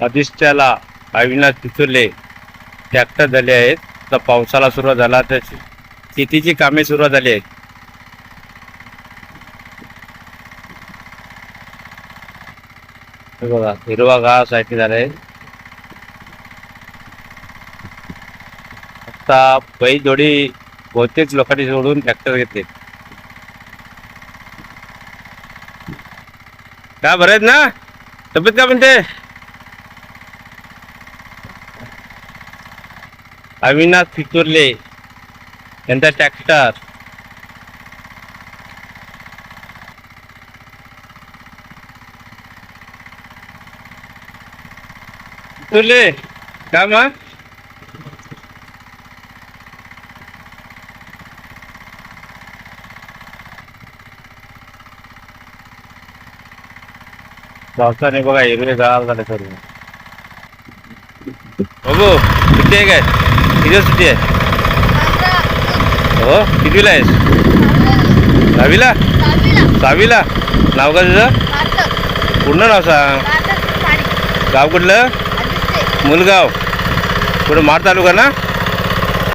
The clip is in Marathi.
अधिष्ठ्याला अविनाश पिचुर्ले ट्रॅक्टर झाले आहेत. तर पावसाला सुरुवात झाला तर शेतीची कामे सुरुवात झाली आहेत. बघा हिरवा घास आहे झालाय आता बैल जोडी बहुतेक लोकांनी सोडून ट्रॅक्टर घेते का बरं आहेत ना? तब्येत का म्हणते? अविनाश फितुर्ले यांचा ट्रॅक्टर. फितुर्ले का मग. पावसाने बघा हिरवे गाव झाले सर्व बघू सुट्टी काय? किती सुट्टी आहे? हो? कितवीला आहेस? दहावीला? सहावीला नाव का तुझं? पूर्ण नाव सांग. गाव कुठलं? मुलगाव. कुठं माड तालुका ना?